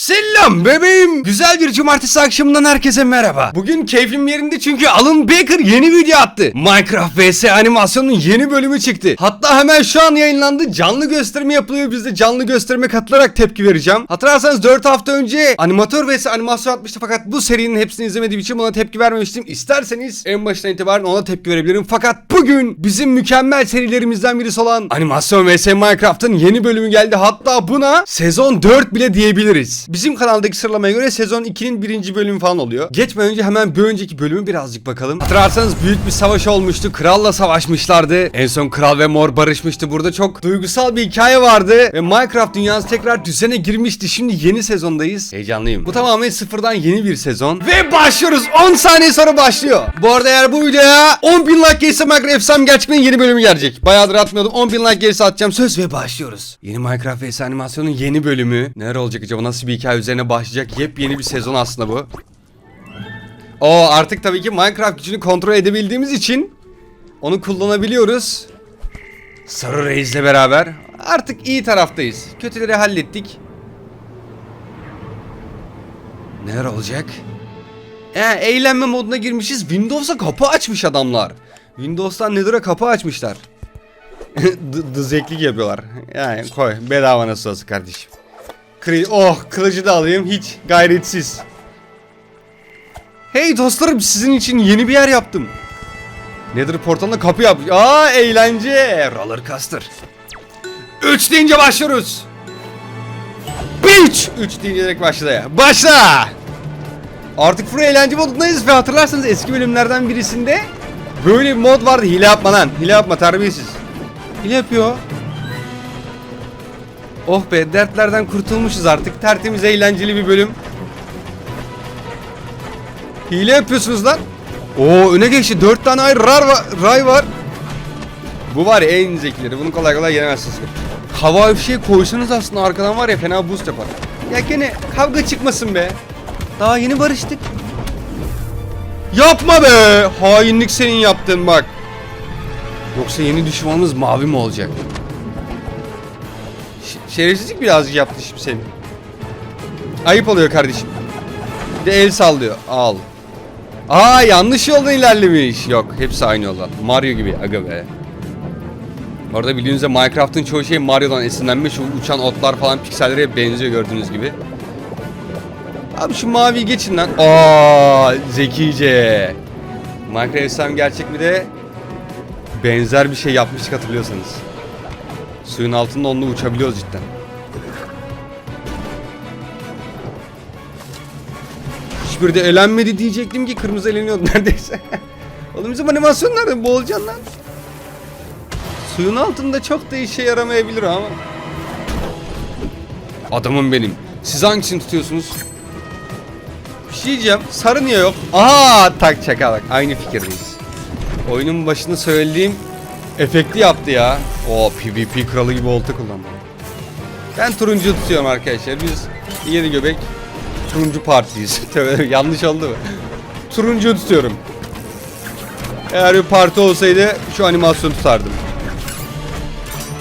Selam bebeğim. Güzel bir cumartesi akşamından herkese merhaba. Bugün keyfim yerinde çünkü Alan Baker yeni video attı. Minecraft vs animasyonun yeni bölümü çıktı. Hatta hemen şu an yayınlandı. Canlı gösterimi yapılıyor. Biz de canlı gösterime katılarak tepki vereceğim. Hatırlarsanız 4 hafta önce animatör vs animasyon atmıştı fakat bu serinin hepsini izlemediğim için ona tepki vermemiştim. İsterseniz en baştan itibaren ona tepki verebilirim. Fakat bugün bizim mükemmel serilerimizden birisi olan animasyon vs Minecraft'ın yeni bölümü geldi. Hatta buna sezon 4 bile diyebiliriz. Bizim kanaldaki sıralamaya göre sezon 2'nin birinci bölümü falan oluyor. Geçmeden önce hemen bir önceki bölümü birazcık bakalım. Hatırlarsanız büyük bir savaş olmuştu. Kralla savaşmışlardı. En son kral ve mor barışmıştı. Burada çok duygusal bir hikaye vardı. Ve Minecraft dünyası tekrar düzene girmişti. Şimdi yeni sezondayız. Heyecanlıyım. Bu tamamen sıfırdan yeni bir sezon. Ve başlıyoruz. 10 saniye sonra başlıyor. Bu arada eğer bu videoya 10 bin like gelirse Minecraft Efsane gerçekten yeni bölümü gelecek. Bayağıdır atmıyordum. 10 bin like gelirse atacağım. Söz ve başlıyoruz. Yeni Minecraft vs animasyonun yeni bölümü. Neler olacak acaba? Nasıl bir hikaye üzerine başlayacak? Yepyeni bir sezon aslında bu. O artık tabii ki Minecraft gücünü kontrol edebildiğimiz için onu kullanabiliyoruz. Sarı Reis'le beraber artık iyi taraftayız. Kötüleri hallettik. Neler olacak? E, eğlenme moduna girmişiz. Windows'a kapı açmış adamlar. Windows'tan Nether'a kapı açmışlar. Dızeklik yapıyorlar. Yani koy bedava nasıl olsa kardeşim. Kri oh kılıcı da alayım hiç gayretsiz. Hey dostlarım sizin için yeni bir yer yaptım. Nether portalına kapı yap. Aa eğlence. Roller coaster. 3 deyince başlıyoruz. 3 3 deyince direkt başla ya. Başla. Artık full eğlence modundayız ve hatırlarsanız eski bölümlerden birisinde böyle bir mod vardı. Hile yapma lan. Hile yapma terbiyesiz. Hile yapıyor. Oh be dertlerden kurtulmuşuz artık. Tertemiz eğlenceli bir bölüm. Hile yapıyorsunuz lan. Oo öne geçti. 4 tane ayrı rar var, ray var. Bu var ya en zekileri. Bunu kolay kolay yenemezsiniz. Hava bir şey koysanız aslında arkadan var ya fena boost yapar. Ya gene kavga çıkmasın be. Daha yeni barıştık. Yapma be. Hainlik senin yaptığın bak. Yoksa yeni düşmanımız mavi mi olacak? Şerefsizlik birazcık yaptı şimdi senin. Ayıp oluyor kardeşim. Bir de el sallıyor. Al. Aa yanlış yoldan ilerlemiş. Yok hepsi aynı yoldan. Mario gibi aga be. Orada bildiğinizde Minecraft'ın çoğu şey Mario'dan esinlenmiş. Uçan otlar falan piksellere benziyor gördüğünüz gibi. Abi şu maviyi geçin lan. Aa zekice. Minecraft efsane gerçek mi de benzer bir şey yapmıştık hatırlıyorsanız. Suyun altında onunla uçabiliyoruz cidden. Hiçbiri de elenmedi diyecektim ki kırmızı eleniyordu neredeyse. Oğlum bizim animasyon nerede? Boğulacaksın lan. Suyun altında çok da işe yaramayabilir ama. Adamım benim. Siz hangisini tutuyorsunuz? Bir şey diyeceğim. Sarı niye yok? Aha tak çaka. Aynı fikirdeyiz. Oyunun başında söylediğim efekti yaptı ya. O PvP kralı gibi olta kullandı. Ben turuncu tutuyorum arkadaşlar. Biz yeni göbek turuncu partiyiz. Yanlış oldu mu? Turuncu tutuyorum. Eğer bir parti olsaydı şu animasyonu tutardım.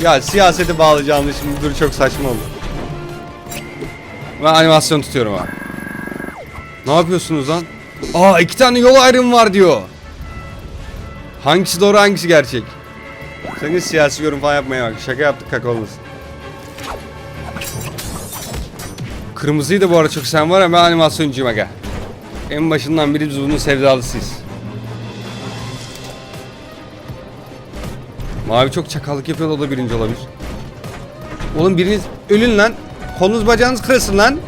Ya siyasete bağlayacağım şimdi dur çok saçma oldu. Ben animasyon tutuyorum abi. Ne yapıyorsunuz lan? Aa iki tane yol ayrımı var diyor. Hangisi doğru hangisi gerçek? Sakın siyasi yorum falan yapmaya bak. Şaka yaptık kaka olmasın. Kırmızıyı da bu arada çok sen var ama ben animasyoncuyum aga. En başından beri biz bunun sevdalısıyız. Mavi çok çakallık yapıyor o da birinci olabilir. Oğlum biriniz ölün lan. Kolunuz bacağınız kırılsın lan.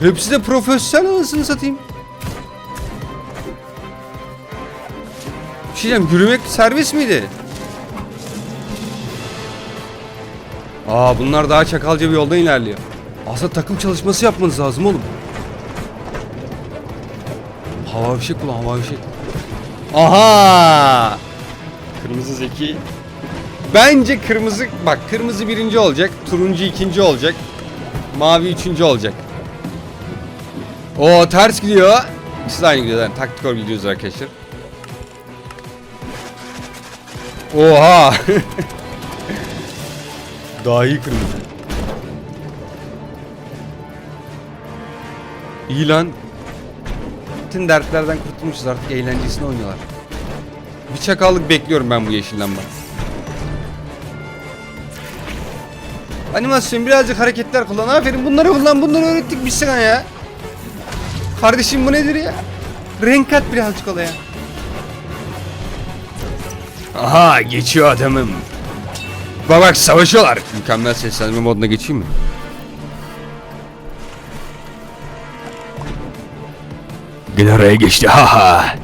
Hepsi de profesyonel anasını satayım. Şey diyeceğim yürümek serbest miydi? Aa bunlar daha çakalca bir yoldan ilerliyor. Aslında takım çalışması yapmanız lazım oğlum. Hava fişek kullan hava fişek. Aha! Kırmızı zeki. Bence kırmızı bak kırmızı birinci olacak, turuncu ikinci olacak, mavi üçüncü olacak. O ters gidiyor. İkisi de aynı gidiyor. Yani taktik gidiyoruz arkadaşlar. Oha. Daha iyi kırmızı. İyi lan. Bütün dertlerden kurtulmuşuz artık eğlencesini oynuyorlar. Bir çakallık bekliyorum ben bu yeşilden bak. Animasyon birazcık hareketler kullan. Aferin bunları kullan bunları öğrettik biz sana ya. Kardeşim bu nedir ya? Renk kat birazcık olaya. Aha geçiyor adamım. Bak bak savaşıyorlar. Mükemmel seslendirme moduna geçeyim mi? Gene araya geçti ha ha.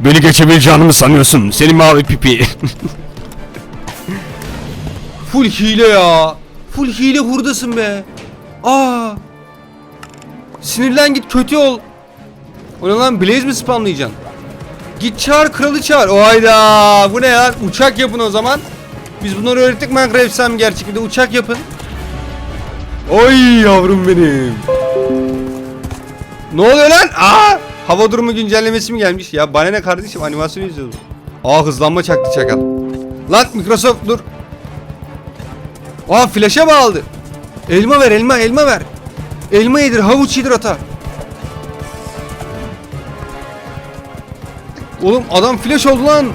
Beni geçebileceğini mi sanıyorsun? Seni mavi pipi. Full hile ya. Full hile hurdasın be. Aa. Sinirlen git kötü ol. O ne lan Blaze mi spamlayacaksın? Git çağır kralı çağır. O hayda. Bu ne ya? Uçak yapın o zaman. Biz bunları öğrettik Minecraft Sam gerçek bir de uçak yapın. Oy yavrum benim. Ne oluyor lan? Aa! Hava durumu güncellemesi mi gelmiş? Ya bana ne kardeşim animasyon izliyoruz. Aa hızlanma çaktı çakal. Lan Microsoft dur. Aa flash'a bağladı. Elma ver elma elma ver. Elma yedir havuç yedir ata. Oğlum adam flash oldu lan.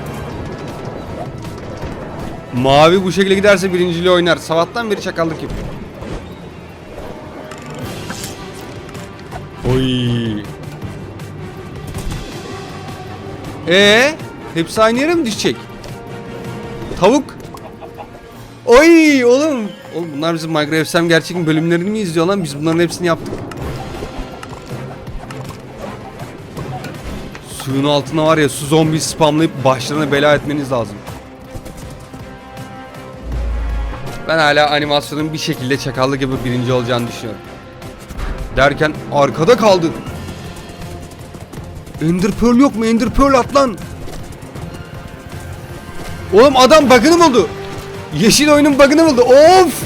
Mavi bu şekilde giderse birinciliği oynar. Sabahtan beri çakallık yapıyor. Oy. Ee, hepsi aynı yere mi düşecek? Tavuk. Oy oğlum. Oğlum bunlar bizim Minecraft gerçek mi bölümlerini mi izliyor lan? Biz bunların hepsini yaptık. Suyun altına var ya su zombi spamlayıp başlarına bela etmeniz lazım. Ben hala animasyonun bir şekilde çakallık yapıp birinci olacağını düşünüyorum. Derken arkada kaldı. Ender Pearl yok mu? Ender Pearl at lan. Oğlum adam bug'ını buldu. Yeşil oyunun bug'ını buldu. Of!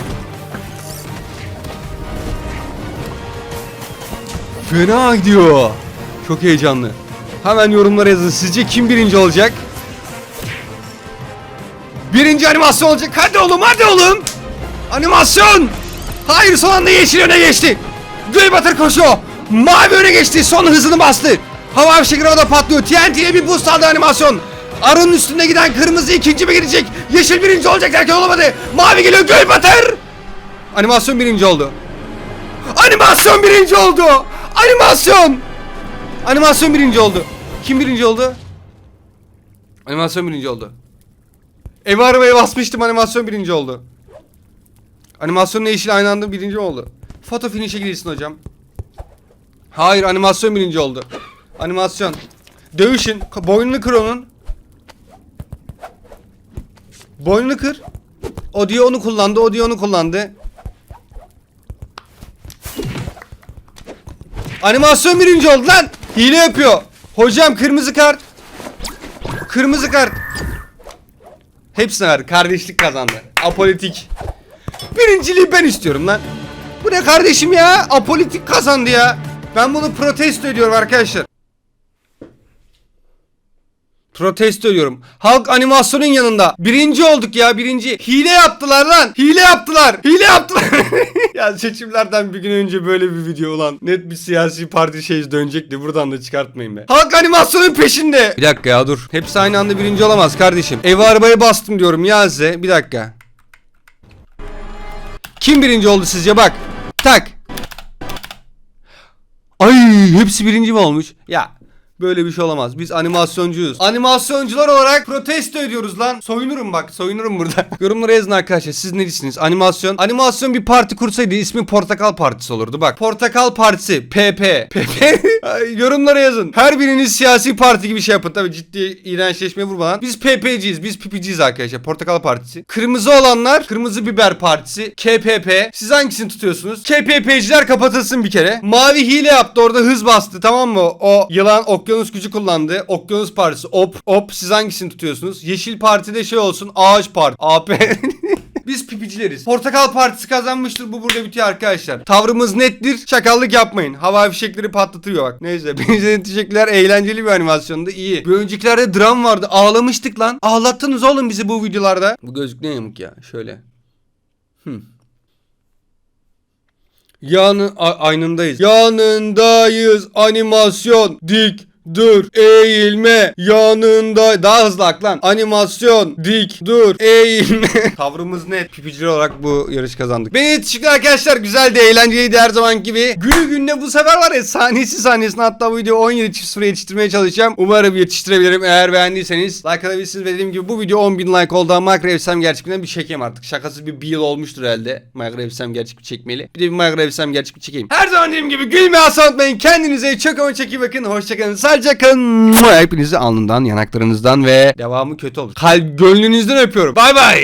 Fena gidiyor. Çok heyecanlı. Hemen yorumlara yazın. Sizce kim birinci olacak? Birinci animasyon olacak. Hadi oğlum hadi oğlum. Animasyon. Hayır son anda yeşil öne geçti. Gülbatır koşuyor. Mavi öne geçti. Son hızını bastı. Hava fişekleri havada patlıyor. TNT'ye bir boost aldı animasyon. Arının üstünde giden kırmızı ikinci mi gidecek? Yeşil birinci olacak derken olamadı. Mavi geliyor Gülbatır. Animasyon birinci oldu. Animasyon birinci oldu. Animasyon. Animasyon birinci oldu. Kim birinci oldu? Animasyon birinci oldu. Evi arabaya basmıştım animasyon birinci oldu. Animasyonla yeşil aynı anda birinci oldu. Foto finish'e gidilsin hocam. Hayır animasyon birinci oldu. Animasyon. Dövüşün. Boynunu kır onun. Boynunu kır. O diyor onu kullandı. O diyor onu kullandı. Animasyon birinci oldu lan. Hile yapıyor. Hocam kırmızı kart. Kırmızı kart. Hepsine ver. Kardeşlik kazandı. Apolitik. Birinciliği ben istiyorum lan. Bu ne kardeşim ya? Apolitik kazandı ya. Ben bunu protesto ediyorum arkadaşlar. Protesto ediyorum. Halk animasyonun yanında. Birinci olduk ya birinci. Hile yaptılar lan. Hile yaptılar. Hile yaptılar. ya seçimlerden bir gün önce böyle bir video olan net bir siyasi parti şey dönecekti. Buradan da çıkartmayın be. Halk animasyonun peşinde. Bir dakika ya dur. Hepsi aynı anda birinci olamaz kardeşim. Evi arabaya bastım diyorum ya size. Bir dakika. Kim birinci oldu sizce bak. Tak. Ay hepsi birinci mi olmuş? Ya böyle bir şey olamaz. Biz animasyoncuyuz. Animasyoncular olarak protesto ediyoruz lan. Soyunurum bak soyunurum burada. Yorumlara yazın arkadaşlar siz ne düşünüyorsunuz? Animasyon. Animasyon bir parti kursaydı ismi Portakal Partisi olurdu bak. Portakal Partisi. PP. PP. Yorumlara yazın. Her biriniz siyasi parti gibi şey yapın. Tabii ciddi iğrençleşmeye vurmadan. Biz PP'ciyiz. Biz pipiciyiz arkadaşlar. Portakal Partisi. Kırmızı olanlar Kırmızı Biber Partisi. KPP. Siz hangisini tutuyorsunuz? KPP'ciler kapatılsın bir kere. Mavi hile yaptı orada hız bastı tamam mı? O yılan okyanus gücü kullandı. Okyanus Partisi. Op. Op. Siz hangisini tutuyorsunuz? Yeşil Parti'de şey olsun. Ağaç Parti. AP. Biz pipicileriz. Portakal Partisi kazanmıştır. Bu burada bitiyor arkadaşlar. Tavrımız nettir. Çakallık yapmayın. Hava fişekleri patlatıyor bak. Neyse. Benzeri teşekkürler. Eğlenceli bir animasyondu. İyi. Bir öncekilerde dram vardı. Ağlamıştık lan. Ağlattınız oğlum bizi bu videolarda. Bu gözlük ne yamuk ya? Şöyle. Hmm. Yanı aynındayız. Yanındayız. Animasyon. Dik. Dur, eğilme, yanında daha hızlı aklan. Animasyon, dik, dur, eğilme. Tavrımız net. Pipiciler olarak bu yarış kazandık. Beni teşekkür arkadaşlar. Güzeldi, eğlenceliydi her zaman gibi. Günü gününe bu sefer var ya saniyesi saniyesine hatta bu videoyu 17 çift sıra yetiştirmeye çalışacağım. Umarım yetiştirebilirim. Eğer beğendiyseniz like atabilirsiniz ve dediğim gibi bu video 10.000 like oldu ama Minecraft gerçekten bir çekeyim artık. Şakasız bir bir yıl olmuştur herhalde. Minecraft gerçek bir çekmeli. Bir de bir Minecraft gerçek bir çekeyim. Her zaman dediğim gibi gülmeyi asla unutmayın. Kendinize çok ama çok iyi bakın. Hoşçakalın. Sadece kalın. Hepinizi alnından, yanaklarınızdan ve devamı kötü olur. Kalp gönlünüzden öpüyorum. Bay bay.